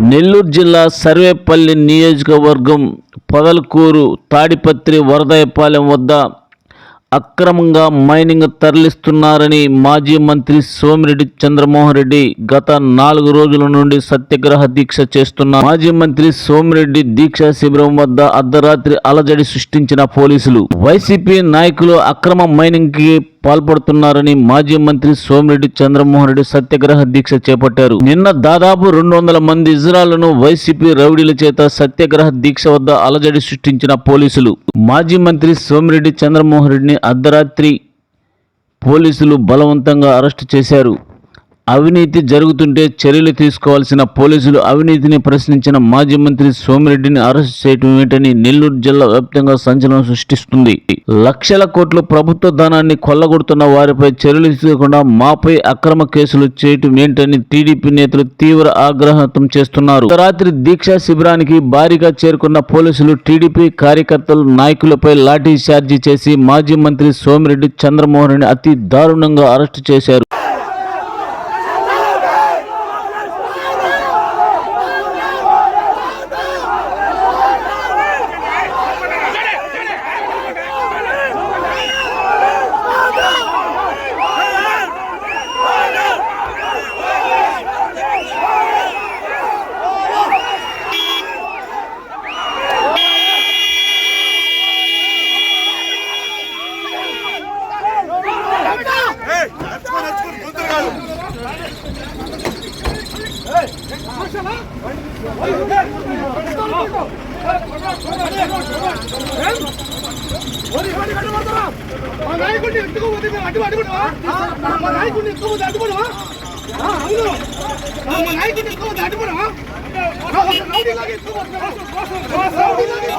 నెల్లూరు జిల్లా సర్వేపల్లి నియోజకవర్గం పొదలకూరు తాడిపత్రి వరదాయపాలెం వద్ద అక్రమంగా మైనింగ్ తరలిస్తున్నారని మాజీ మంత్రి సోమిరెడ్డి చంద్రమోహన్ రెడ్డి గత నాలుగు రోజుల నుండి సత్యాగ్రహ దీక్ష చేస్తున్న మాజీ మంత్రి సోమిరెడ్డి దీక్షా శిబిరం వద్ద అర్ధరాత్రి అలజడి సృష్టించిన పోలీసులు. వైసీపీ నాయకులు అక్రమ మైనింగ్కి పాల్పడుతున్నారని మాజీ మంత్రి సోమిరెడ్డి చంద్రమోహన్ రెడ్డి సత్యాగ్రహ దీక్ష చేపట్టారు. నిన్న దాదాపు రెండు వందల మంది ఇజ్రాలను వైసీపీ రౌడీల చేత సత్యాగ్రహ దీక్ష వద్ద అలజడి సృష్టించిన పోలీసులు. మాజీ మంత్రి సోమిరెడ్డి చంద్రమోహన్ రెడ్డిని అర్ధరాత్రి పోలీసులు బలవంతంగా అరెస్టు చేశారు. అవినీతి జరుగుతుంటే చర్యలు తీసుకోవాల్సిన పోలీసులు అవినీతిని ప్రశ్నించిన మాజీ మంత్రి సోమిరెడ్డిని అరెస్ట్ చేయటం ఏంటని నెల్లూరు జిల్లా వ్యాప్తంగా సంచలనం సృష్టిస్తుంది. లక్షల కోట్ల ప్రభుత్వ ధనాన్ని కొల్లగొడుతున్న వారిపై చర్యలు తీసుకోకుండా మాపై అక్రమ కేసులు చేయటం ఏంటని టీడీపీ నేతలు తీవ్ర ఆగ్రహం చేస్తున్నారు. రాత్రి దీక్షా శిబిరానికి భారీగా చేరుకున్న పోలీసులు టీడీపీ కార్యకర్తలు నాయకులపై లాఠీ చార్జీ చేసి మాజీ మంత్రి సోమిరెడ్డి చంద్రమోహన్ అతి దారుణంగా అరెస్టు చేశారు. మా నాయకుడిని ఎత్తుకోపోతే మేము అడ్డు అడ్డుకుంటావా మా నాయకుడిని ఎత్తుకోపోతే అడ్డుకుంటావా అవును మా నాయకుడిని రౌడీలాగా రౌడీలాగా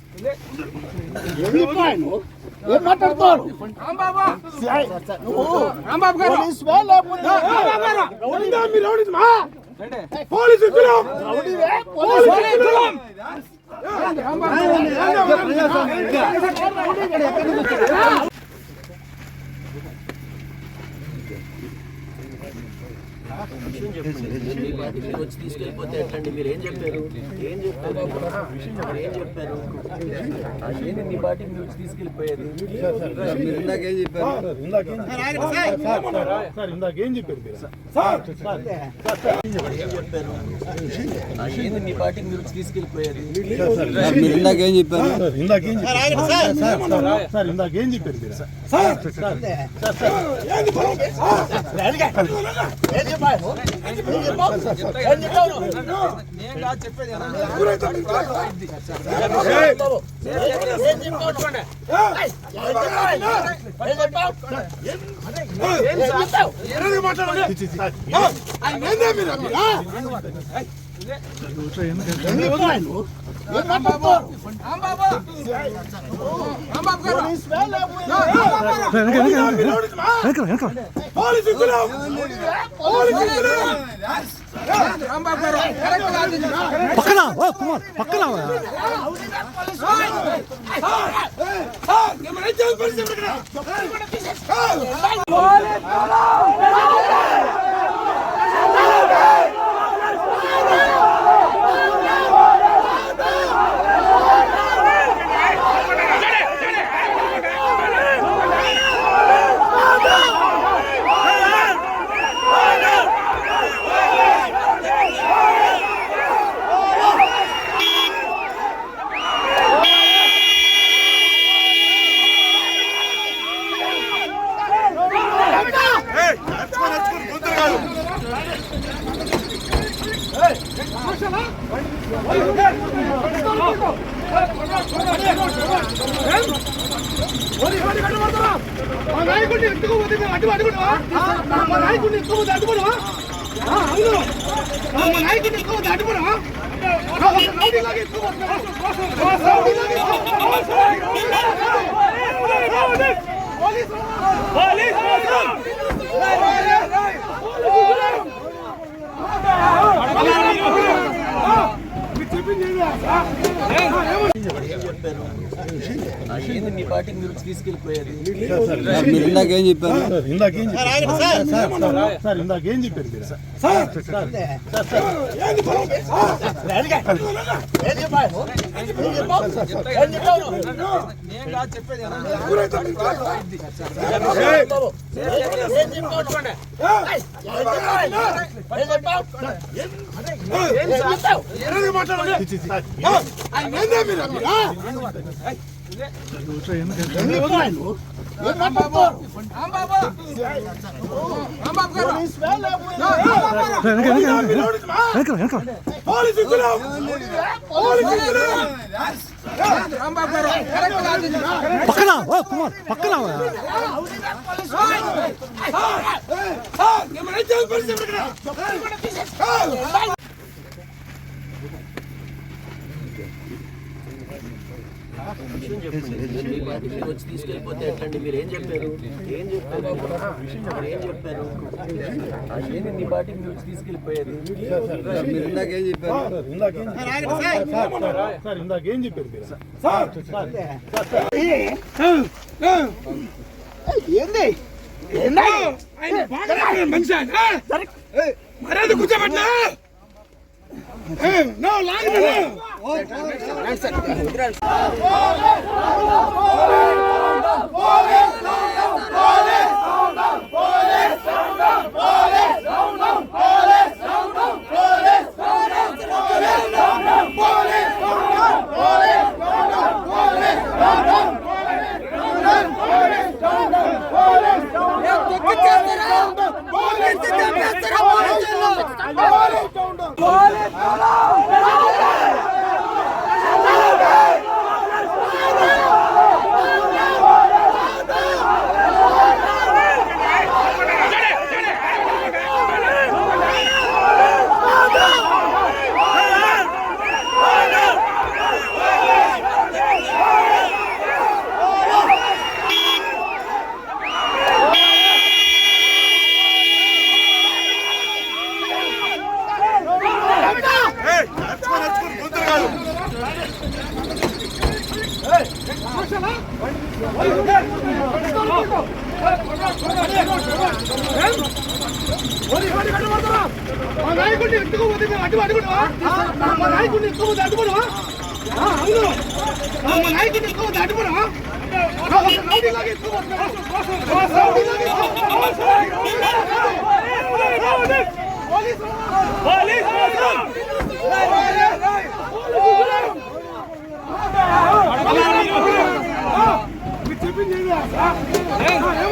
లాగదు ఆయన ఏందా మీరు ఏం మాట్లాడుతారు రాంబాబు గారు రౌడీదా మీరు రౌడీజమా పోలీసు కులం పోలీసు కులం వచ్చి తీసుకెళ్ళిపోతే ఎట్లండి మీరు ఏం చెప్పారు ఏం చెప్పారు మీరు ఏం చెప్పారు ఏంది మీ మీరు వచ్చి తీసుకెళ్ళిపోయేది ఏం చెప్పారు సార్ ఇందాక చెప్పారు ఏంది మీ మీరు వచ్చి తీసుకెళ్ళిపోయేది మీరు చెప్పారు సార్ చెప్పారు సార్ చెప్పారు సార్ సార్ ఏంది వెనక వెనక వెనక ఏం చెప్పారు ఏం చెప్పారు ఊరైతే మీకు రాదు. ఏయ్! ఏం చెప్పారు? ఏయ్! ఏం చెప్పారు? ఏం చెప్పారు? ఎందుకు మాట్లాడాలి? ఆ, ఆయన ఏందే మీరు? మీరా? ఎందుకు ఆయన? ఏం మాట్లాడుతారు? పోలీసు కులం పోలీసు కులం పక్కన ఓ కుమార్ పక్కన పోలీసు భాషలా మా నాయకుడిని ఎత్తుకోపోతే మేము అడ్డు అడుగుతావా మా నాయకుడిని ఎత్తుకోపోతే అడ్డుపడవా అవును మా నాయకుడిని ఎత్తుకోపోతే అడ్డుపడవా రౌడీలాగా ఎత్తుకోపోతున్నా రౌడీలాగా చెప్పారు ఆ ఏంది మీ పార్టీకి మీరు తీసుకెళ్ళిపోయేది సార్ మీరు ఇందాక చెప్పారు ఇందాకేం చెప్పారు సార్ ఇందాకేం చెప్పారు మీరు పక్కన ఓ కుమార్ పక్కన విషయం చెప్పండి మీ పార్టీకి మీరు వచ్చి తీసుకెళ్ళిపోతే ఎట్లండి మీరు ఏం చెప్పారు ఏం చెప్పారు మీరు ఏం చెప్పారు ఆ? ఏంది మీ పార్టీకి మీరు వచ్చి తీసుకెళ్ళిపోయేది సార్. మీరు ఇందాక ఏం చెప్పారు ఇందాకేం సార్ ఇందాకేం చెప్పారు మీరు ఏంది ఆయన బాగా మాట్లాడే మనిషి మర్యాద కూర్చోబెట్టా. నో లాగదు మా నాయకుడిని ఎత్తుకోపోతే మేము అడ్డు అడుగున్నావా మా నాయకుడిని ఎత్తుకోపోతే అడ్డుకున్నావా అవును మా నాయకుడిని ఎత్తుకోపోతే అడ్డుకున్నావా రౌడీలాగా ఎత్తుకోపోతున్నావా రౌడీలాగా పోలీస్ పోలీస్ పోలీస్ 早く行こう。